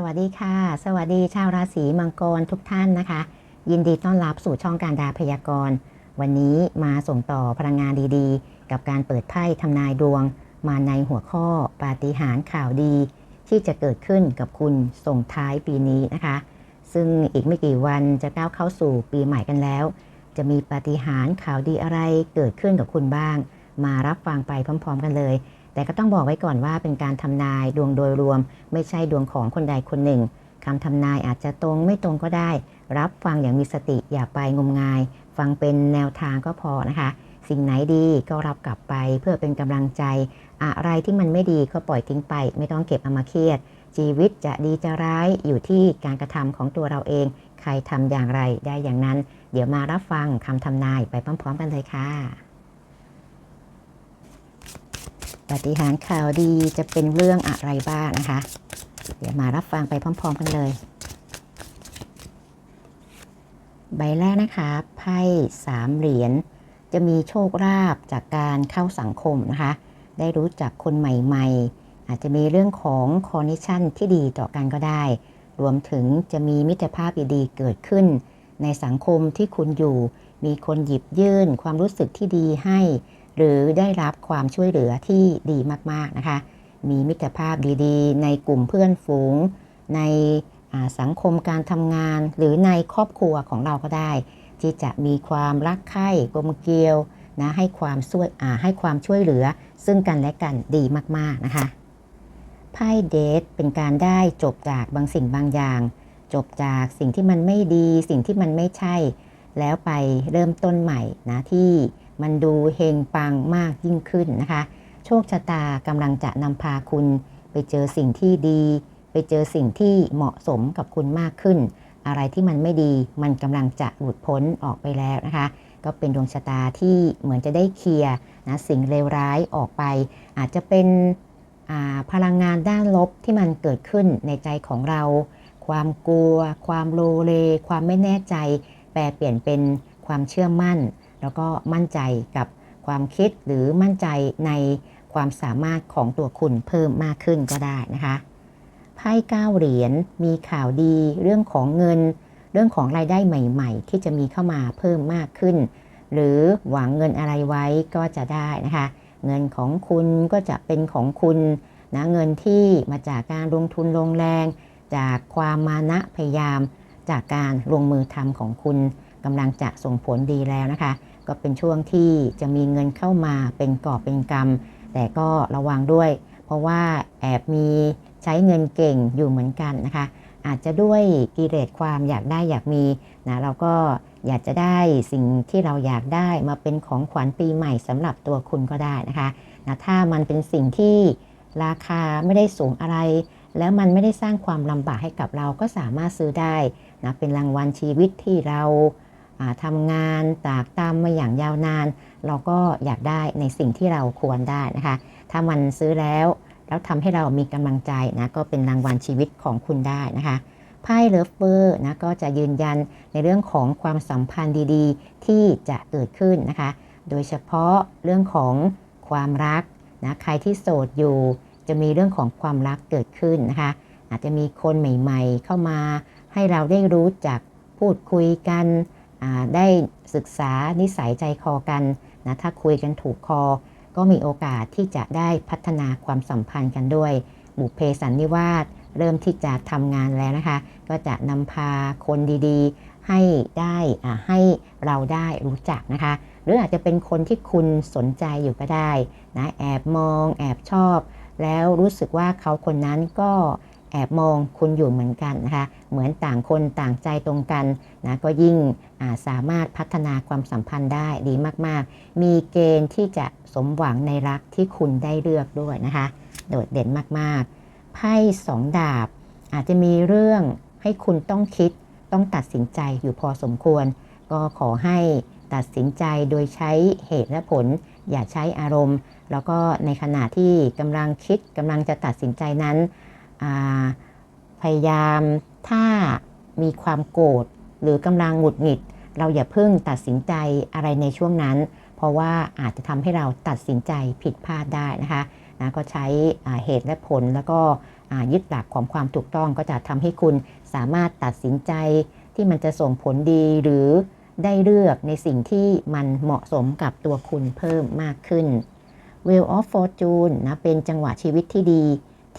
สวัสดีค่ะ สวัสดีชาวราศีมังกรทุกท่านนะคะ ยินดีต้อนรับสู่ช่องการดาพยากรณ์ วันนี้มาส่งต่อพลังงานดีๆ กับการเปิดไพ่ทำนายดวง มาในหัวข้อปาฏิหาริย์ข่าวดี ที่จะเกิดขึ้นกับคุณส่งท้ายปีนี้นะคะ ซึ่งอีกไม่กี่วันจะก้าวเข้าสู่ปีใหม่กันแล้ว จะมีปาฏิหาริย์ข่าวดีอะไรเกิดขึ้นกับคุณบ้าง มารับฟังไปพร้อม ๆ กันเลย แต่ก็ต้องบอกไว้ก่อนว่าเป็นการทำนายดวงโดยรวม ไม่ใช่ดวงของคนใดคนหนึ่งคำทำนายอาจจะตรงไม่ตรงก็ได้ รับฟังอย่างมีสติอย่าไปงมงาย ฟังเป็นแนวทางก็พอนะคะ สิ่งไหนดีก็รับกลับไปเพื่อเป็นกำลังใจ อะไรที่มันไม่ดีก็ปล่อยทิ้งไป ไม่ต้องเก็บเอามาเครียด ชีวิตจะดีจะร้ายอยู่ที่การกระทำของตัวเราเอง ใครทำอย่างไรได้อย่างนั้น เดี๋ยวมารับฟังคำทำนายไปพร้อม ๆ กันเลยค่ะ ปฏิหารข่าวดีจะเป็นเรื่องอะไรบ้างนะคะ เดี๋ยวมารับฟังไปพร้อม ๆ กันเลย ใบแรกนะคะไพ่สามเหรียญจะมีโชคลาภจากการเข้าสังคมนะคะ ได้รู้จักคนใหม่ๆ อาจจะมีเรื่องของคอนเนคชั่นที่ดีต่อกันก็ได้ รวมถึงจะมีมิตรภาพดีๆเกิดขึ้น ในสังคมที่คุณอยู่ มีคนหยิบยื่นความรู้สึกที่ดีให้ หรือได้รับความช่วยเหลือที่ดีมากๆนะคะ มีมิตรภาพดีๆ ในกลุ่มเพื่อนฝูง ในสังคมการทำงาน หรือในครอบครัวของเราก็ได้ ที่จะมีความรักใคร่กลมเกลียวนะให้ความช่วยให้ความช่วยเหลือ ซึ่งกันและกันดีมากๆนะคะไพ่เดทเป็นการได้จบจากบางสิ่งบางอย่าง จบจากสิ่งที่มันไม่ดี สิ่งที่มันไม่ใช่ แล้วไปเริ่มต้นใหม่นะที่ มันดูเฮงปังมากยิ่งขึ้นนะคะ โชคชะตากำลังจะนำพาคุณไปเจอสิ่งที่ดี ไปเจอสิ่งที่เหมาะสมกับคุณมากขึ้น อะไรที่มันไม่ดีมันกำลังจะหลุดพ้นออกไปแล้วนะคะ ก็เป็นดวงชะตาที่เหมือนจะได้เคลียร์นะสิ่งเลวร้ายออกไป อาจจะเป็นพลังงานด้านลบที่มันเกิดขึ้นในใจของเรา ความกลัว ความโลเล ความไม่แน่ใจ แปลเปลี่ยนเป็นความเชื่อมั่น แล้วก็มั่นใจกับความคิดหรือมั่นใจในความสามารถของตัวคุณเพิ่มมากขึ้นก็ได้นะคะไพ่เก้าเหรียญมีข่าวดีเรื่องของเงิน เรื่องของรายได้ใหม่ ๆ ที่จะมีเข้ามาเพิ่มมากขึ้น หรือหวังเงินอะไรไว้ก็จะได้นะคะ เงินของคุณก็จะเป็นของคุณนะเงินที่มาจากการลงทุนลงแรง จากความมานะพยายาม จากการลงมือทำของคุณ กำลังจะส่งผลดีแล้วนะคะ ก็เป็นช่วงที่จะมีเงินเข้ามาเป็นกอบเป็นกำแต่ก็ระวังด้วย เพราะว่าแอบมีใช้เงินเก่งอยู่เหมือนกันนะคะ อาจจะด้วยกิเลสความอยากได้อยากมีนะเราก็อยากจะได้สิ่งที่เราอยากได้มาเป็นของขวัญปีใหม่สำหรับตัวคุณก็ได้นะคะนะถ้ามันเป็นสิ่งที่ราคาไม่ได้สูงอะไร แล้วมันไม่ได้สร้างความลำบากให้กับเราก็สามารถซื้อได้นะเป็นรางวัลชีวิตที่เรา ทำงานตากตามมาอย่างยาวนาน เราก็อยากได้ในสิ่งที่เราควรได้นะคะ ถ้ามันซื้อแล้วแล้วทำให้เรามีกำลังใจนะก็เป็นรางวัลชีวิตของคุณได้นะคะไพ่เลิฟเวอร์นะก็จะยืนยันในเรื่องของความสัมพันธ์ดีๆ ที่จะเกิดขึ้นนะคะ โดยเฉพาะเรื่องของความรักนะใครที่โสดอยู่ จะมีเรื่องของความรักเกิดขึ้นนะคะ อาจจะมีคนใหม่ ๆ เข้ามา ให้เราได้รู้จักพูดคุยกัน ได้ศึกษานิสัยใจคอกันนะถ้าคุยกันถูกคอ ก็มีโอกาสที่จะได้พัฒนาความสัมพันธ์กันด้วย บุพเพสันนิวาสเริ่มที่จะทำงานแล้วนะคะ ก็จะนำพาคนดีๆ ให้ได้ให้เราได้รู้จักนะคะ หรืออาจจะเป็นคนที่คุณสนใจอยู่ก็ได้นะแอบมอง แอบชอบ แล้วรู้สึกว่าเขาคนนั้นก็ แอบมองคุณอยู่เหมือนกันนะคะ เหมือนต่างคนต่างใจตรงกันนะก็ยิ่งสามารถพัฒนาความสัมพันธ์ได้ดีมากๆ มีเกณฑ์ที่จะสมหวังในรักที่คุณได้เลือกด้วยนะคะ โดดเด่นมากๆ ไพ่สองดาบ อาจจะมีเรื่องให้คุณต้องคิดต้องตัดสินใจอยู่พอสมควร ก็ขอให้ตัดสินใจโดยใช้เหตุและผล อย่าใช้อารมณ์ แล้วก็ในขณะที่กำลังคิดกำลังจะตัดสินใจนั้น พยายามถ้ามีความโกรธหรือกำลังหงุดหงิด เราอย่าเพิ่งตัดสินใจอะไรในช่วงนั้น เพราะว่าอาจจะทำให้เราตัดสินใจผิดพลาดได้นะคะนะก็ใช้เหตุและผลแล้วก็ยึดหลักของความถูกต้องก็จะทำให้คุณสามารถตัดสินใจที่มันจะส่งผลดีหรือได้เลือกในสิ่งที่มันเหมาะสมกับตัวคุณเพิ่มมากขึ้น Wheel of Fortune นะเป็นจังหวะชีวิตที่ดี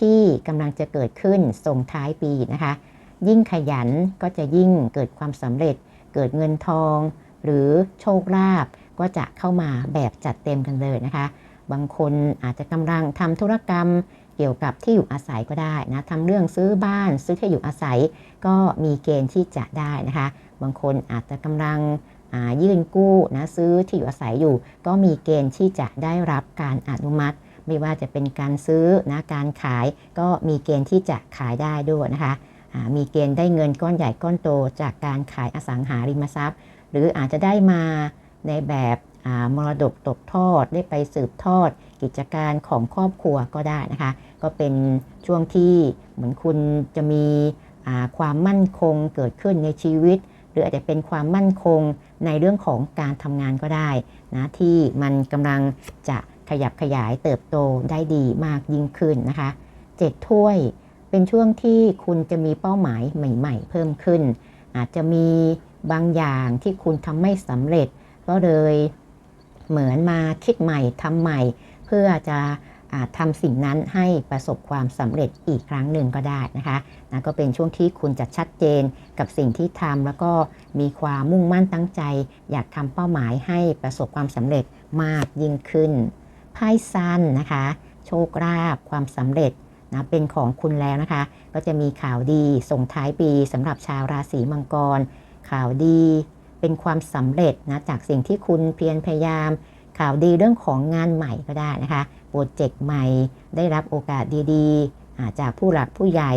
ที่กำลังจะเกิดขึ้นส่งท้ายปีนะคะ ยิ่งขยันก็จะยิ่งเกิดความสำเร็จ เกิดเงินทอง หรือโชคลาภก็จะเข้ามาแบบจัดเต็มกันเลยนะคะ บางคนอาจจะกำลังทำธุรกรรมเกี่ยวกับที่อยู่อาศัยก็ได้นะทำเรื่องซื้อบ้านซื้อที่อยู่อาศัย ก็มีเกณฑ์ที่จะได้นะคะ บางคนอาจจะกำลังยื่นกู้นะซื้อที่อยู่อาศัยอยู่ ก็มีเกณฑ์ที่จะได้รับการอนุมัติ ไม่ว่าจะเป็นการซื้อนะการขายก็มีเกณฑ์ที่จะขายได้ด้วยนะคะมีเกณฑ์ได้เงินก้อนใหญ่ก้อนโต จากการขายอสังหาริมทรัพย์ หรืออาจจะได้มาในแบบมรดกตกทอดได้ไปสืบทอด กิจการของครอบครัวก็ได้นะคะ ก็เป็นช่วงที่เหมือนคุณจะมีความมั่นคงเกิดขึ้นในชีวิต หรืออาจจะเป็นความมั่นคงในเรื่องของการทำงานก็ได้นะที่มันกำลังจะ ขยับขยายเติบโตได้ดีมากยิ่งขึ้นนะคะเจ็ดถ้วยเป็นช่วงที่คุณจะมีเป้าหมายใหม่ ๆ เพิ่มขึ้น อาจจะมีบางอย่างที่คุณทำไม่สำเร็จ ก็เลยเหมือนมาคิดใหม่ทำใหม่ เพื่อจะอทำสิ่งนั้นให้ประสบความสำเร็จอีกครั้งหนึ่งก็ได้นะคะนะก็เป็นช่วงที่คุณจะชัดเจนกับสิ่งที่ทำแล้วก็มีความมุ่งมั่นตั้งใจ อยากทำเป้าหมายให้ประสบความสำเร็จมากยิ่งขึ้น ไพ่ซันนะคะ โชคลาภความสำเร็จนะเป็นของคุณแล้วนะคะ ก็จะมีข่าวดีส่งท้ายปีสำหรับชาวราศีมังกร ข่าวดีเป็นความสำเร็จนะจากสิ่งที่คุณเพียรพยายาม ข่าวดีเรื่องของงานใหม่ก็ได้นะคะโปรเจกต์ใหม่ได้รับโอกาสดีๆ จากผู้หลักผู้ใหญ่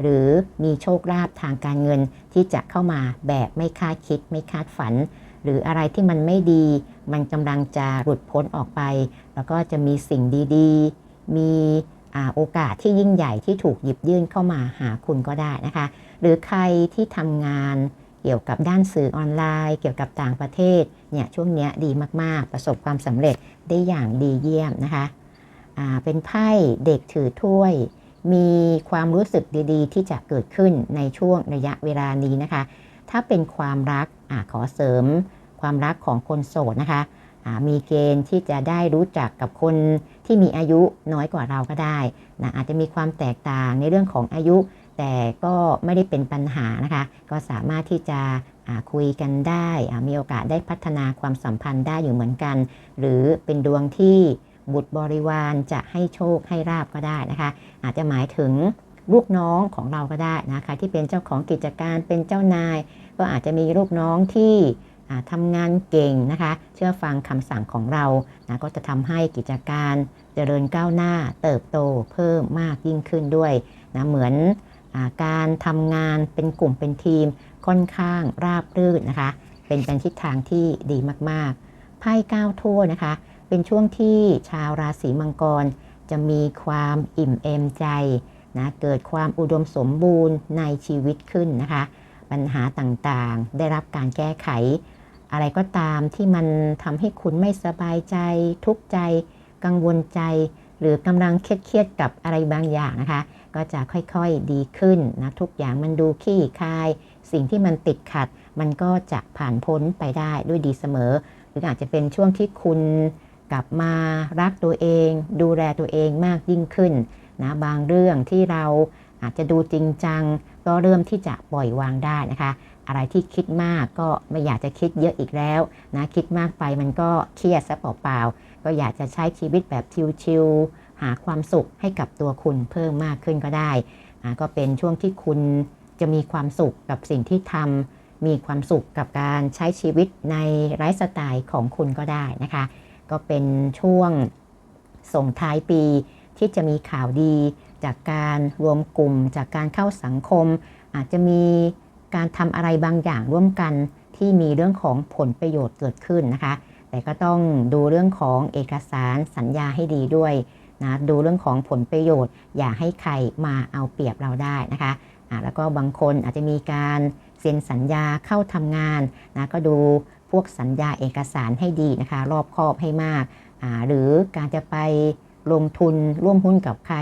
หรือมีโชคลาภทางการเงินที่จะเข้ามาแบบไม่คาดคิดไม่คาดฝัน หรืออะไรที่มันไม่ดี มันกำลังจะหลุดพ้นออกไป แล้วก็จะมีสิ่งดีๆ มีโอกาสที่ยิ่งใหญ่ที่ถูกหยิบยื่นเข้ามาหาคุณก็ได้นะคะ หรือใครที่ทำงานเกี่ยวกับด้านสื่อออนไลน์ เกี่ยวกับต่างประเทศเนี่ยช่วงนี้ดีมากๆ ประสบความสำเร็จได้อย่างดีเยี่ยมนะคะเป็นไพ่เด็กถือถ้วย มีความรู้สึกดีๆ ที่จะเกิดขึ้นในช่วงระยะเวลานี้นะคะ ถ้าเป็นความรัก อขอเสริมความรักของคนโสดนะคะมีเกณฑ์ที่จะได้รู้จักกับคนที่มีอายุน้อยกว่าเราก็ได้นะอาจจะมีความแตกต่างในเรื่องของอายุ แต่ก็ไม่ได้เป็นปัญหานะคะ ก็สามารถที่จะคุยกันได้ มีโอกาสได้พัฒนาความสัมพันธ์ได้อยู่เหมือนกัน หรือเป็นดวงที่บุตรบริวารจะให้โชคให้ราบก็ได้นะคะ อาจจะหมายถึง ลูกน้องของเราก็ได้นะคะที่เป็นเจ้าของกิจการเป็นเจ้านาย ก็อาจจะมีลูกน้องที่อ่าทำงานเก่งนะคะ เชื่อฟังคำสั่งของเรานะก็จะทำให้กิจการเจริญก้าวหน้าเติบโตเพิ่มมากยิ่งขึ้นด้วยนะเหมือนอการทำงานเป็นกลุ่มเป็นทีมค่อนข้างราบรื่นนะคะ เป็นเป็นทิศทางที่ดีมากๆไพ่ก้าวทั่วนะคะ เป็นช่วงที่ชาวราศีมังกร จะมีความอิ่มเอมใจ นะเกิดความอุดมสมบูรณ์ในชีวิตขึ้นนะคะ ปัญหาต่างๆ ได้รับการแก้ไข อะไรก็ตามที่มันทำให้คุณไม่สบายใจ ทุกข์ใจ กังวลใจ หรือกำลังเครียดๆกับอะไรบางอย่างนะคะ ก็จะค่อยๆดีขึ้นนะทุกอย่างมันดูขี้คาย สิ่งที่มันติดขัด มันก็จะผ่านพ้นไปได้ด้วยดีเสมอ หรืออาจจะเป็นช่วงที่คุณกลับมารักตัวเอง ดูแลตัวเองมากยิ่งขึ้น นะบางเรื่องที่เราอาจจะดูจริงจัง ก็เริ่มที่จะปล่อยวางได้นะคะ อะไรที่คิดมากก็ไม่อยากจะคิดเยอะอีกแล้วนะคิดมากไปมันก็เครียดซะเปล่าๆก็อยากจะใช้ชีวิตแบบชิลๆหาความสุขให้กับตัวคุณเพิ่มมากขึ้นก็ได้ก็เป็นช่วงที่คุณจะมีความสุขกับสิ่งที่ทำมีความสุขกับการใช้ชีวิตในไลฟ์สไตล์ของคุณก็ได้นะคะ ก็เป็นช่วงส่งท้ายปี ที่จะมีข่าวดี จากการรวมกลุ่ม จากการเข้าสังคม อาจจะมีการทำอะไรบางอย่างร่วมกันที่มีเรื่องของผลประโยชน์เกิดขึ้นนะคะ แต่ก็ต้องดูเรื่องของเอกสารสัญญาให้ดีด้วยนะดูเรื่องของผลประโยชน์ อย่าให้ใครมาเอาเปรียบเราได้นะคะแล้วก็บางคนอาจจะมีการเซ็นสัญญาเข้าทำงานนะก็ดูพวกสัญญาเอกสารให้ดีนะคะ รอบคอบให้มาก หรือการจะไป ลงทุนร่วมหุ้นกับใคร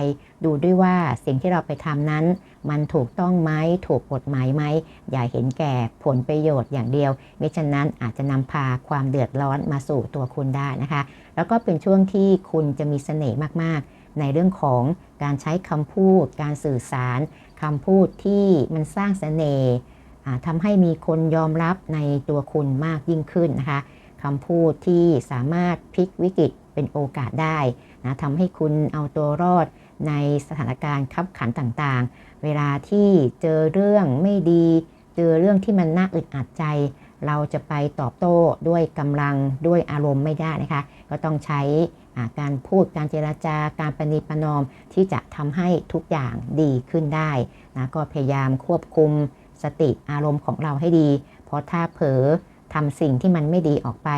ดูด้วยว่าสิ่งที่เราไปทำนั้น มันถูกต้องไหมถูกกฎหมายไหม อย่าเห็นแก่ผลประโยชน์อย่างเดียวมิฉะนั้นอาจจะนำพาความเดือดร้อนมาสู่ตัวคุณได้นะคะ แล้วก็เป็นช่วงที่คุณจะมีเสน่ห์มากๆ ในเรื่องของการใช้คำพูด การสื่อสารคำพูดที่มันสร้างเสน่ห์ทำให้มีคนยอมรับในตัวคุณมากยิ่งขึ้นนะคะ คำพูดที่สามารถพลิกวิกฤตเป็นโอกาสได้นะทำให้คุณเอาตัวรอดในสถานการณ์ขับขันต่างๆ เวลาที่เจอเรื่องไม่ดี เจอเรื่องที่มันน่าอึดอัดใจ เราจะไปตอบโต้ด้วยกำลังด้วยอารมณ์ไม่ได้นะคะ ก็ต้องใช้การพูดการเจราจาการประนีประนอมที่จะทำให้ทุกอย่างดีขึ้นได้นะก็พยายามควบคุมสติอารมณ์ของเราให้ดี เพราะถ้าเผลอ ทำสิ่งที่มันไม่ดีออกไป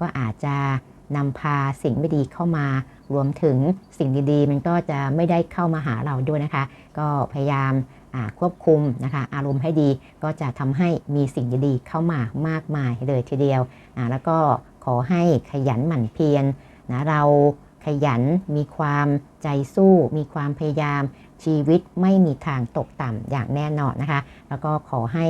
ก็อาจจะนำพาสิ่งไม่ดีเข้ามารวมถึงสิ่งดีๆ มันก็จะไม่ได้เข้ามาหาเราด้วยนะคะ ก็พยายามควบคุมนะคะอารมณ์ให้ดีก็จะทำให้มีสิ่งดีๆเข้ามามากมายเลยทีเดียว แล้วก็ขอให้ขยันหมั่นเพียรนะเราขยันมีความใจสู้ มีความพยายาม ชีวิตไม่มีทางตกต่ำอย่างแน่นอนนะคะ แล้วก็ขอให้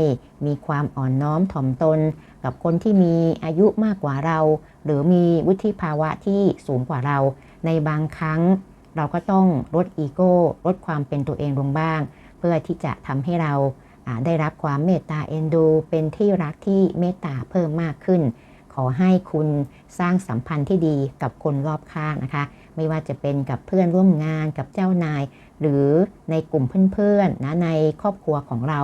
มีความอ่อนน้อมถ่อมตน กับคนที่มีอายุมากกว่าเรา หรือมีวุฒิภาวะที่สูงกว่าเรา ในบางครั้งเราก็ต้องลดอีโก้ลดความเป็นตัวเองลงบ้าง เพื่อที่จะทำให้เราได้รับความเมตตาเอ็นดู เป็นที่รักที่เมตตาเพิ่มมากขึ้น ขอให้คุณสร้างสัมพันธ์ที่ดีกับคนรอบข้างนะคะ ไม่ว่าจะเป็นกับเพื่อนร่วมงานกับเจ้านาย หรือในกลุ่มเพื่อนๆนะในครอบครัวของเรา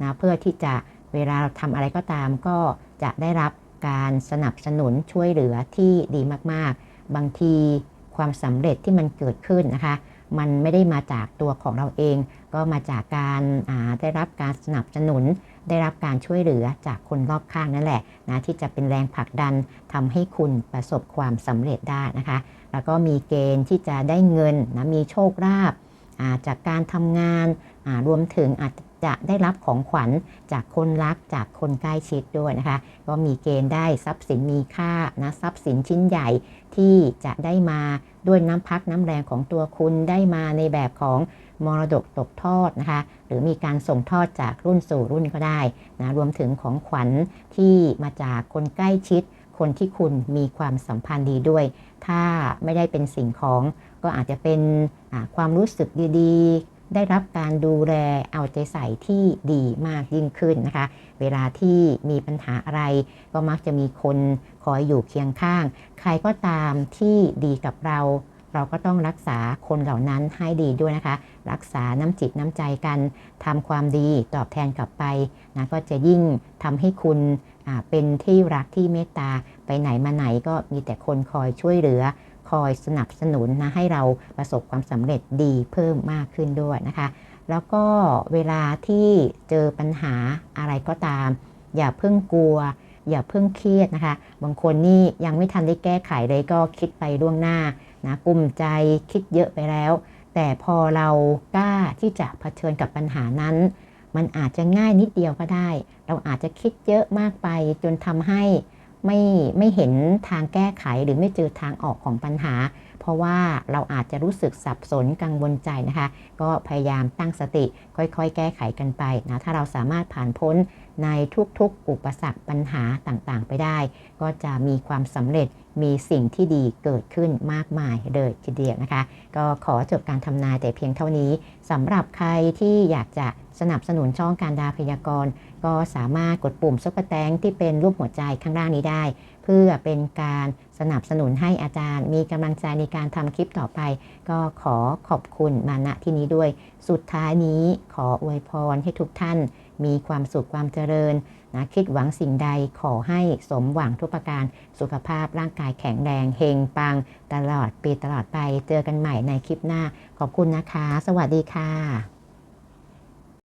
นะเพื่อที่จะเวลาเราทำอะไรก็ตามก็จะได้รับการสนับสนุนช่วยเหลือที่ดีมากๆ บางทีความสำเร็จที่มันเกิดขึ้นนะคะ มันไม่ได้มาจากตัวของเราเอง ก็มาจากการาได้รับการสนับสนุน ได้รับการช่วยเหลือจากคนรอบข้างนั่นแหละนะที่จะเป็นแรงผลักดันทำให้คุณประสบความสำเร็จได้นะคะ แล้วก็มีเกณฑ์ที่จะได้เงินนะมีโชคลาภ จากการทำงานรวมถึงอาจจะได้รับของขวัญจากคนรักจากคนใกล้ชิดด้วยนะคะ ก็มีเกณฑ์ได้ทรัพย์สินมีค่านะทรัพย์สินชิ้นใหญ่ที่จะได้มาด้วยน้ำพักน้ำแรงของตัวคุณได้มาในแบบของมรดกตกทอดนะคะ หรือมีการส่งทอดจากรุ่นสู่รุ่นก็ได้นะรวมถึงของขวัญที่มาจากคนใกล้ชิด คนที่คุณมีความสัมพันธ์ดีด้วย ถ้าไม่ได้เป็นสิ่งของ ก็อาจจะเป็นความรู้สึกดีๆ ได้รับการดูแลเอาใจใส่ที่ดีมากยิ่งขึ้นนะคะ เวลาที่มีปัญหาอะไร ก็มักจะมีคนคอยอยู่เคียงข้าง ใครก็ตามที่ดีกับเรา เราก็ต้องรักษาคนเหล่านั้นให้ดีด้วยนะคะ รักษาน้ำจิตน้ำใจกันทำความดีตอบแทนกลับไปนะก็จะยิ่งทำให้คุณเป็นที่รักที่เมตตาไปไหนมาไหนก็มีแต่คนคอยช่วยเหลือ คอยสนับสนุนนะให้เราประสบความสำเร็จดีเพิ่มมากขึ้นด้วยนะคะ แล้วก็เวลาที่เจอปัญหาอะไรก็ตาม อย่าเพิ่งกลัว อย่าเพิ่งเครียดนะคะ บางคนนี่ยังไม่ทันได้แก้ไขเลยก็คิดไปล่วงหน้านะกลุ้มใจคิดเยอะไปแล้ว แต่พอเรากล้าที่จะเผชิญกับปัญหานั้น มันอาจจะง่ายนิดเดียวก็ได้ เราอาจจะคิดเยอะมากไปจนทำให้ ไม่ไม่เห็นทางแก้ไขหรือไม่เจอทางออกของปัญหา เพราะว่าเราอาจจะรู้สึกสับสนกังวลใจนะคะ ก็พยายามตั้งสติค่อยๆ แก้ไขกันไปนะถ้าเราสามารถผ่านพ้นในทุกๆ อุปสรรคปัญหาต่างๆ ไปได้ ก็จะมีความสำเร็จมีสิ่งที่ดีเกิดขึ้นมากมายเลยทีเดียวนะคะ ก็ขอจบการทำนายแต่เพียงเท่านี้สำหรับใครที่อยากจะสนับสนุนช่องการดาพยากรณ์ ก็สามารถกดปุ่มซุปเปอร์แตงที่เป็นรูปหัวใจข้างล่างนี้ได้ เพื่อเป็นการสนับสนุนให้อาจารย์ มีกำลังใจในการทำคลิปต่อไป ก็ขอขอบคุณมาณที่นี้ด้วย สุดท้ายนี้ขออวยพรให้ทุกท่าน มีความสุขความเจริญนะคิดหวังสิ่งใดขอให้สมหวังทุกประการสุขภาพร่างกายแข็งแรงเฮงปัง ตลอดปีตลอดไปเจอกันใหม่ในคลิปหน้า ขอบคุณนะคะ สวัสดีค่ะ